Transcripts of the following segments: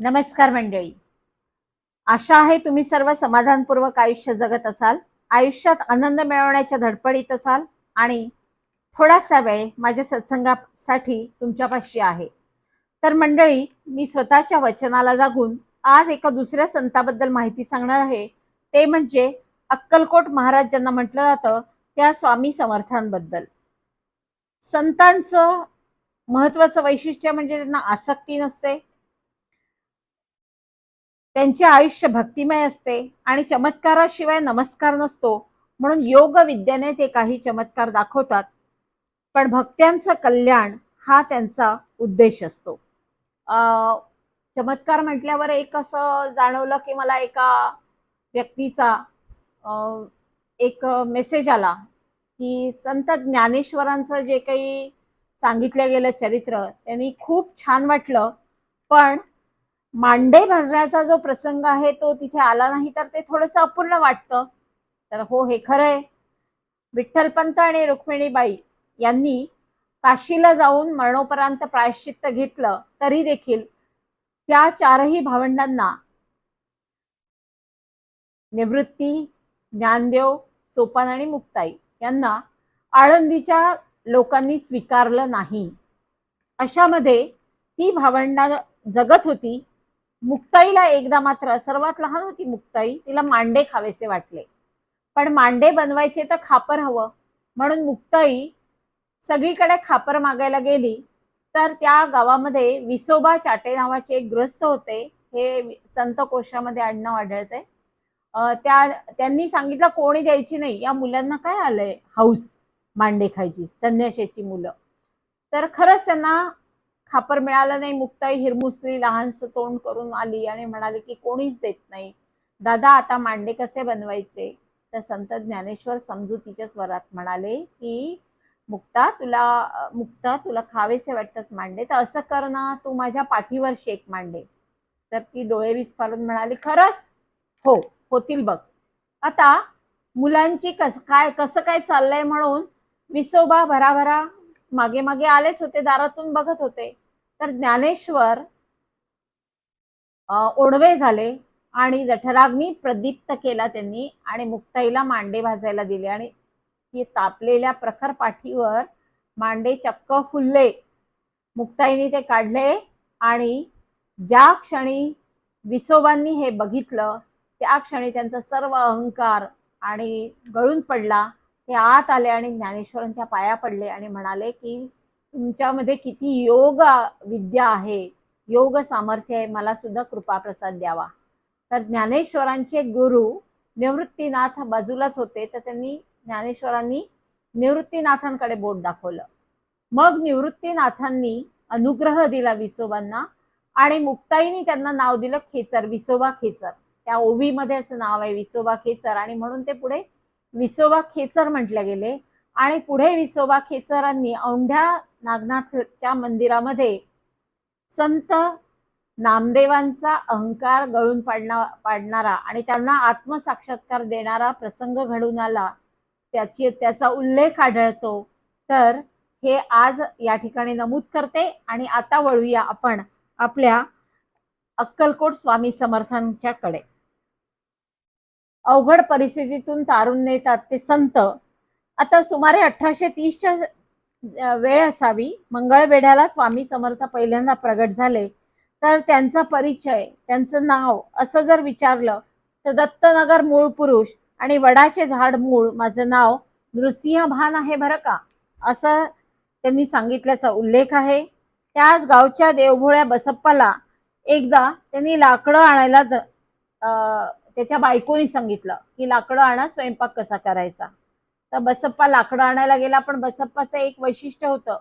नमस्कार मंडळी. आशा आहे तुम्ही सर्व समाधानपूर्वक आयुष्य जगत असाल आयुष्यात आनंद मिळवण्याच्या धडपडीत असाल आणि थोडासा वेळ माझ्या सत्संगासाठी तुमच्यापाशी आहे. तर मंडळी मी स्वतःच्या वचनाला जागून आज एका दुसऱ्या संताबद्दल माहिती सांगणार आहे. ते म्हणजे अक्कलकोट महाराज ज्यांना म्हटलं जातं त्या स्वामी समर्थांबद्दल. संतांचं महत्वाचं वैशिष्ट्य म्हणजे त्यांना आसक्ती नसते त्यांचे आयुष्य भक्तिमय असते आणि चमत्काराशिवाय नमस्कार नसतो म्हणून योग विद्येने ते काही चमत्कार दाखवतात. पण भक्त्यांचं कल्याण हा त्यांचा उद्देश असतो. चमत्कार म्हटल्यावर एक असं जाणवलं की मला एका व्यक्तीचा एक मेसेज आला की संत ज्ञानेश्वरांचं जे काही सांगितलं गेलं चरित्र त्यांनी खूप छान वाटलं. पण मांडे भाजण्याचा जो प्रसंग आहे तो तिथे आला नाही तर ते थोडंसं अपूर्ण वाटतं. तर हो हे खरंय. विठ्ठलपंत आणि रुक्मिणीबाई यांनी काशीला जाऊन मरणोपरांत प्रायश्चित्त घेतलं तरी देखील त्या चारही भावंडांना निवृत्ती ज्ञानदेव सोपान आणि मुक्ताई यांना आळंदीच्या लोकांनी स्वीकारलं नाही. अशामध्ये ती भावंडा जगत होती. मुक्ताईला एकदा मात्र सर्वात लहान होती मुक्ताई तिला मांडे खावेसे वाटले. पण मांडे बनवायचे तर खापर हवं. म्हणून मुक्ताई सगळीकडे खापर मागायला गेली. तर त्या गावामध्ये विसोबा चाटे नावाचे एक ग्रस्त होते. हे संत कोशामध्ये आडनाव आढळते. त्या त्यांनी सांगितलं कोणी द्यायची नाही. या मुलांना काय आलंय? हाऊस मांडे खायची संन्याशाची मुलं. तर खरंच त्यांना खापर मिळालं नाही मुक्ताई हिरमुसली लहानसं तोंड करून आली आणि म्हणाले की कोणीच देत नाही. दादा आता मांडे कसे बनवायचे? तर संत ज्ञानेश्वर समजुतीच्या स्वरात म्हणाले की मुक्ता तुला मुक्ता तुला खावेसे वाटतात मांडे तर असं कर ना तू माझ्या पाठीवर शेक मांडे. तर ती डोळे विस्फारून म्हणाली खरंच? हो होतील बघ. आता मुलांची कस काय कसं काय चाललंय म्हणून विसोबा भराभरा मागे मागे आलेच होते दारातून बघत होते. तर ज्ञानेश्वर ओढवे झाले आणि जठराग्नी प्रदीप्त केला त्यांनी आणि मुक्ताईला मांडे भाजायला दिले आणि ती तापलेल्या प्रखर पाठीवर मांडे चक्क फुलले. मुक्ताईने ते काढले आणि ज्या क्षणी विसोबांनी हे बघितलं त्या क्षणी त्यांचा सर्व अहंकार आणि गळून पडला. ते आत आले आणि ज्ञानेश्वरांच्या पाया पडले आणि म्हणाले की तुमच्यामध्ये किती योग विद्या आहे योग सामर्थ्य आहे मला सुद्धा कृपा प्रसाद द्यावा. तर ज्ञानेश्वरांचे गुरु निवृत्तीनाथ बाजूलाच होते तर त्यांनी ज्ञानेश्वरांनी निवृत्तीनाथांकडे बोट दाखवलं. मग निवृत्तीनाथांनी अनुग्रह दिला विसोबांना आणि मुक्ताईनी त्यांना नाव दिलं खेचर विसोबा खेचर. त्या ओवीमध्ये असं नाव आहे विसोबा खेचर. आणि म्हणून ते पुढे विसोबा खेचर म्हटले गेले. आणि पुढे विसोबा खेचरांनी औंढ्या नागनाथच्या मंदिरामध्ये संत नामदेवांचा अहंकार गळून पाडणा पाडणारा आणि त्यांना आत्मसाक्षात्कार देणारा प्रसंग घडून आला. त्याची त्याचा उल्लेख आढळतो. तर हे आज या ठिकाणी नमूद करते आणि आता वळूया आपण आपल्या अक्कलकोट स्वामी समर्थांच्याकडे. अवघड परिस्थितीतून तारून नेतात ते संत. आता सुमारे अठराशे तीसच्या वेळ असावी. मंगळवेढ्याला स्वामी समर्थ पहिल्यांदा प्रगट झाले. तर त्यांचा परिचय त्यांचं नाव असं जर विचारलं तर दत्तनगर मूळ पुरुष आणि वडाचे झाड मूळ माझं नाव नृसिंह भान आहे बरं का? असं त्यांनी सांगितल्याचा उल्लेख आहे. त्याच गावच्या देवभोळ्या बसप्पाला एकदा त्यांनी लाकडं आणायला ज त्याच्या बायकोनी सांगितलं की लाकडं आणा स्वयंपाक कसा करायचा. तर बसप्पा लाकडं आणायला गेला पण बसप्पाचं एक वैशिष्ट्य होतं.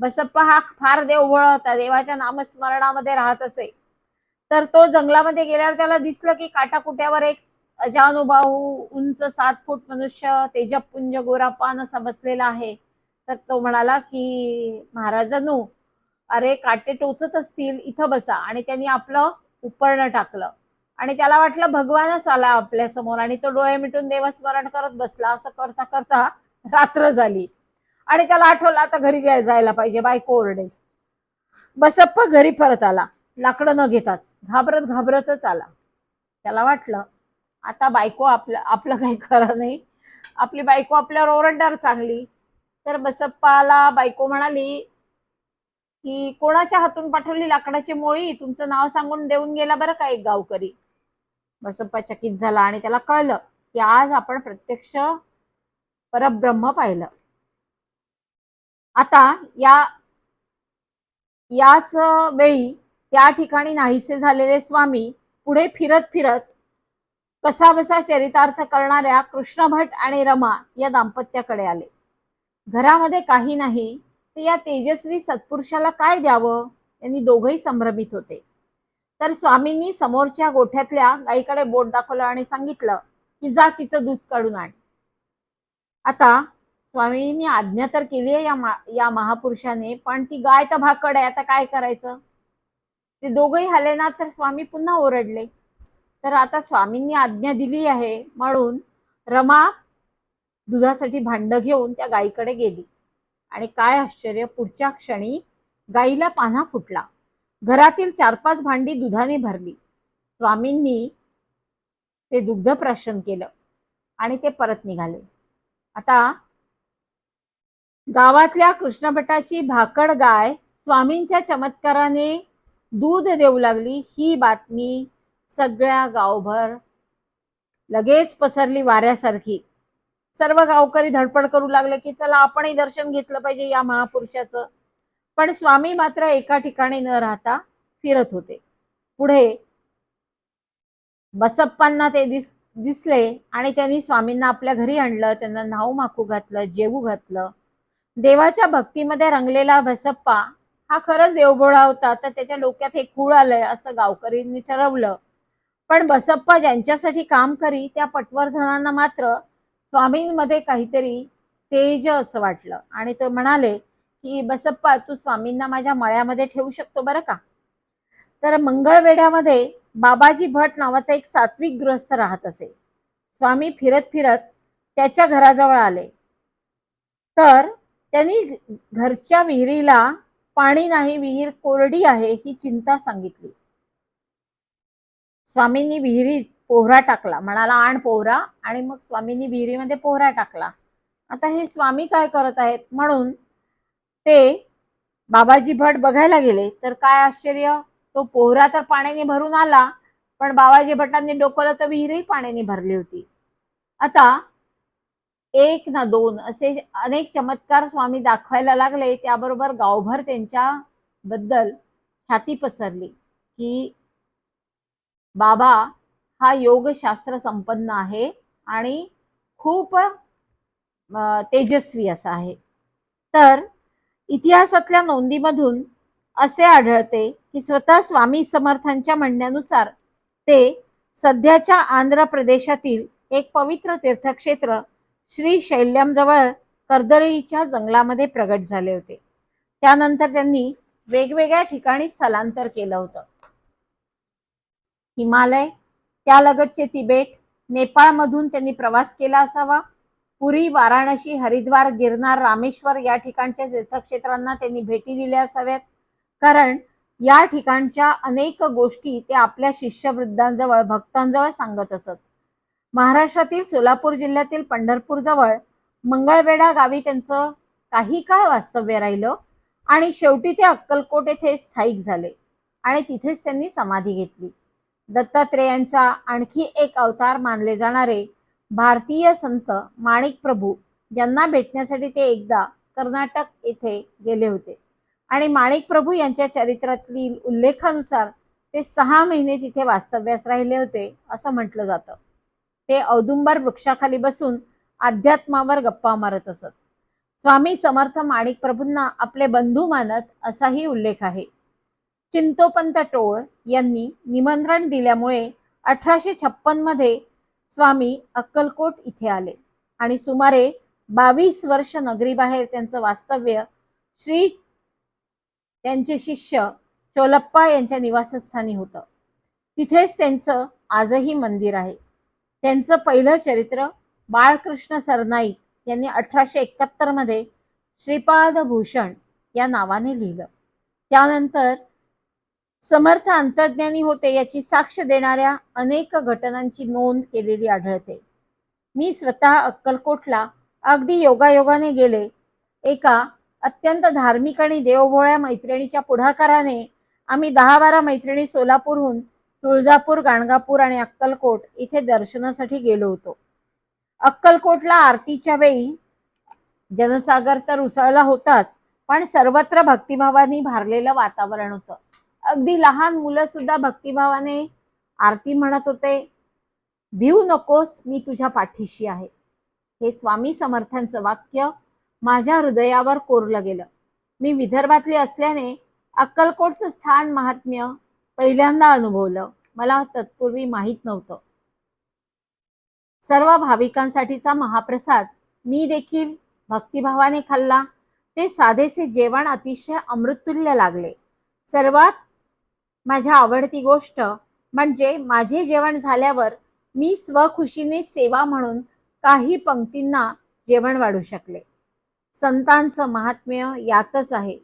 बसप्पा हा फार देवभोळ होता देवाच्या नामस्मरणामध्ये राहत असे. तर तो जंगलामध्ये गेल्यावर त्याला दिसलं की काटाकुट्यावर एक अजानुबाहू उंच सात फूट मनुष्य तेजपुंज गोरापान असा बसलेला आहे. तर तो म्हणाला की महाराजांनो अरे काटे टोचत असतील इथं बसा. आणि त्यांनी आपलं उपरणं टाकलं. आणि त्याला वाटलं भगवानच आला आपल्यासमोर आणि तो डोळे मिटून देवस्मरण करत बसला. असं करता करता रात्र झाली. आणि त्याला आठवलं आता घरी जायला पाहिजे बायको ओरडे बसप्पा घरी परत आला. लाकडं न घेताच. घाबरत घाबरतच आला. त्याला वाटलं आता बायको आपलं आपलं काही खरं नाही. आपली बायको आपल्यावर ओरडणार चांगली. तर बसप्पाला बायको म्हणाली की कोणाच्या हातून पाठवली लाकडाची मोळी? तुमचं नाव सांगून देऊन गेला बरं का एक गावकरी? बसप्पा चकित झाला आणि त्याला कळलं की आज आपण प्रत्यक्ष परब्रह्म पाहिलं. आता या याच वेळी त्या ठिकाणी नाहीसे झालेले स्वामी पुढे फिरत फिरत कसा बसा चरितार्थ करणाऱ्या कृष्ण भट आणि रमा या दाम्पत्याकडे आले. घरामध्ये काही नाही तर या तेजस्वी सत्पुरुषाला काय द्यावं? यांनी दोघही संभ्रमित होते. तर स्वामींनी समोरच्या गोठ्यातल्या गाईकडे बोट दाखवलं आणि सांगितलं की जा तिचं दूध काढून आण. आता स्वामींनी आज्ञा तर केली आहे या मा या महापुरुषाने पण ती गाय तर भाकड आहे आता काय करायचं? ते दोघंही आले ना तर स्वामी पुन्हा ओरडले. तर आता स्वामींनी आज्ञा दिली आहे म्हणून रमा दुधासाठी भांड घेऊन त्या गायीकडे गेली. आणि काय आश्चर्य पुढच्या क्षणी गाईला पान्हा फुटला. घरातील चार पाच भांडी दुधाने भरली. स्वामींनी ते दुग्ध प्राशन केलं आणि ते परत निघाले. आता गावातल्या कृष्णभटाची भाकड गाय स्वामींच्या चमत्काराने दूध देऊ लागली ही बातमी सगळ्या गावभर लगेच पसरली वाऱ्यासारखी. सर्व गावकरी धडपड करू लागले की चला आपणही दर्शन घेतलं पाहिजे या महापुरुषाचं. पण स्वामी मात्र एका ठिकाणी न राहता फिरत होते. पुढे बसप्पांना ते दिस दिसले आणि त्यांनी स्वामींना आपल्या घरी आणलं त्यांना नाव माखू घातलं जेवू घातलं. देवाच्या भक्तीमध्ये रंगलेला बसप्पा हा खरंच देवभोळा होता तर त्याच्या डोक्यात हे खूळ आलंय असं गावकरींनी ठरवलं. पण बसप्पा ज्यांच्यासाठी काम करी त्या पटवर्धनांना मात्र स्वामींमध्ये काहीतरी तेज असं वाटलं. आणि ते म्हणाले की बसप्पा तू स्वामींना माझ्या मळ्यामध्ये ठेवू शकतो बरं का? तर मंगळवेढ्यामध्ये बाबाजी भट नावाचा एक सात्विक गृहस्थ राहत असे. स्वामी फिरत फिरत त्याच्या घराजवळ आले. तर त्यांनी घरच्या विहिरीला पाणी नाही विहीर कोरडी आहे ही चिंता सांगितली. स्वामींनी विहिरीत पोहरा टाकला. म्हणाला आण पोहरा. आणि मग स्वामींनी विहिरीमध्ये पोहरा टाकला. आता हे स्वामी काय करत आहेत? म्हणून ते बाबाजी भट बघायला गेले तर काय आश्चर्य? तो पोहरा तर पाण्याने भरून आला पण बाबाजी भटांनी डोकवलं तर विहीरही पाण्याने भरली होती. आता एक ना दोन असे अनेक चमत्कार स्वामी दाखवायला लागले त्याबरोबर गावभर त्यांच्या बद्दल ख्याती पसरली की बाबा हा योगशास्त्र संपन्न आहे आणि खूप तेजस्वी असा आहे. तर इतिहासातल्या नोंदीमधून असे आढळते की स्वतः स्वामी समर्थांच्या म्हणण्यानुसार ते सध्याच्या आंध्र प्रदेशातील एक पवित्र तीर्थक्षेत्र श्री शैल्यमजवळ कर्दळीच्या जंगलामध्ये प्रगट झाले होते. त्यानंतर त्यांनी वेगवेगळ्या ठिकाणी स्थलांतर केलं होतं. हिमालय त्यालगतचे तिबेट नेपाळमधून त्यांनी प्रवास केला असावा. पुरी वाराणसी हरिद्वार गिरनार रामेश्वर या ठिकाणच्या तीर्थक्षेत्रांना त्यांनी भेटी दिल्या असाव्यात. कारण या ठिकाणच्या अनेक गोष्टी ते आपल्या शिष्यवृद्धांजवळ भक्तांजवळ सांगत असत. महाराष्ट्रातील सोलापूर जिल्ह्यातील पंढरपूर जवळ मंगळवेढा गावी त्यांचं काही काळ वास्तव्य राहिलं आणि शेवटी ते अक्कलकोट येथे स्थायिक झाले आणि तिथेच त्यांनी समाधी घेतली. दत्तात्रेयांचा आणखी एक अवतार मानले जाणारे भारतीय संत माणिक प्रभू यांना भेटण्यासाठी ते एकदा कर्नाटक येथे गेले होते. आणि माणिक प्रभू यांच्या चरित्रातील उल्लेखानुसार ते सहा महिने तिथे वास्तव्यास राहिले होते असं म्हटलं जातं. ते औदुंबर वृक्षाखाली बसून अध्यात्मावर गप्पा मारत असत. स्वामी समर्थ माणिक प्रभूंना आपले बंधू मानत असाही उल्लेख आहे. चिंतोपंत टोळ यांनी निमंत्रण दिल्यामुळे अठराशे छप्पनमध्ये स्वामी अक्कलकोट इथे आले. आणि सुमारे बावीस वर्ष नगरीबाहेर त्यांचं वास्तव्य श्री त्यांचे शिष्य चोलप्पा यांच्या निवासस्थानी होतं. तिथेच त्यांचं आजही मंदिर आहे. त्यांचं पहिलं चरित्र बाळकृष्ण सरनाईक यांनी अठराशे एकाहत्तरमध्ये श्रीपाद भूषण या नावाने लिहिलं. त्यानंतर समर्थ अंतर्ज्ञानी होते याची साक्ष देणाऱ्या अनेक घटनांची नोंद केलेली आढळते. मी स्वतः अक्कलकोटला अगदी योगायोगाने गेले. एका अत्यंत धार्मिक आणि देवभोळ्या मैत्रिणीच्या पुढाकाराने आम्ही दहा बारा मैत्रिणी सोलापूरहून तुळजापूर गाणगापूर आणि अक्कलकोट इथे दर्शनासाठी गेलो होतो. अक्कलकोटला आरतीच्या वेळी जनसागर तर उसळला होताच पण सर्वत्र भक्तिभावानी भारलेलं वातावरण होतं. अगदी लहान मुलं सुद्धा भक्तिभावाने आरती म्हणत होते भिऊ नकोस मी तुझ्या पाठीशी आहे. हे स्वामी समर्थांचं वाक्य माझ्या हृदयावर कोरलं गेलं. मी विदर्भातली असल्याने अक्कलकोटचं स्थान महात्म्य पहिल्यांदा अनुभवलं. मला तत्पूर्वी माहीत नव्हतं. सर्व भाविकांसाठीचा महाप्रसाद मी देखील भक्तिभावाने खाल्ला. ते साधेसे जेवण अतिशय अमृततुल्य लागले. सर्वात माझ्या आवडती गोष्ट म्हणजे माझे जेवण झाल्यावर मी स्वखुशीने सेवा म्हणून काही पंक्तींना जेवण वाढू शकले. संतांचं महात्म्य यातच आहे.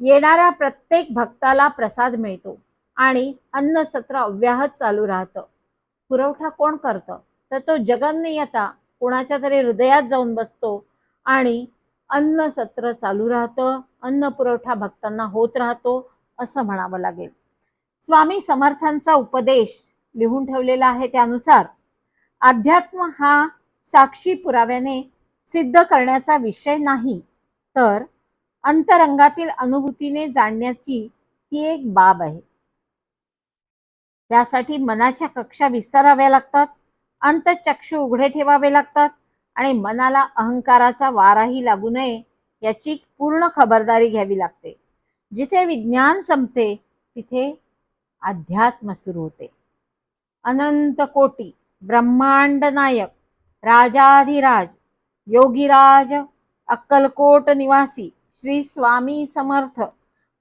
येणाऱ्या प्रत्येक भक्ताला प्रसाद मिळतो आणि अन्न सत्र अव्याहत चालू राहतं. पुरवठा कोण करतं? तर तो जगन्नियता कोणाच्या तरी हृदयात जाऊन बसतो आणि अन्न सत्र चालू राहतं. अन्न पुरवठा भक्तांना होत राहतो असं म्हणावं लागेल. स्वामी समर्थांचा उपदेश लिहून ठेवलेला आहे त्यानुसार अध्यात्म हा साक्षी पुराव्याने सिद्ध करण्याचा विषय नाही तर अंतरंगातील अनुभूतीने जाणण्याची ती एक बाब आहे. त्यासाठी मनाच्या कक्षा विस्ताराव्या लागतात अंतचक्षु उघडे ठेवावे लागतात आणि मनाला अहंकाराचा वाराही लागू नये याची पूर्ण खबरदारी घ्यावी लागते. जिथे विज्ञान संपते तिथे अध्यात्म सुरू होते. अनंत कोटी ब्रह्मांड नायक राजाधिराज योगीराज अक्कलकोट निवासी श्री स्वामी समर्थ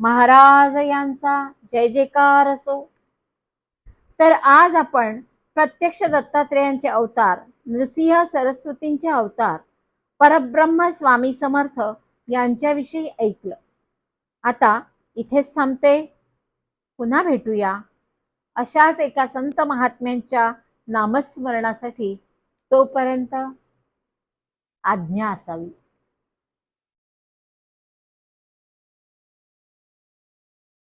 महाराज यांचा जय जयकार असो. तर आज आपण प्रत्यक्ष दत्तात्रेयांचे अवतार नृसिंह सरस्वतींचे अवतार परब्रह्म स्वामी समर्थ यांच्याविषयी ऐकलं. आता इथेच थांबते. पुन्हा भेटूया. अशाच एका संत महात्म्यांच्या नामस्मरणासाठी तोपर्यंत आज्ञा असावी.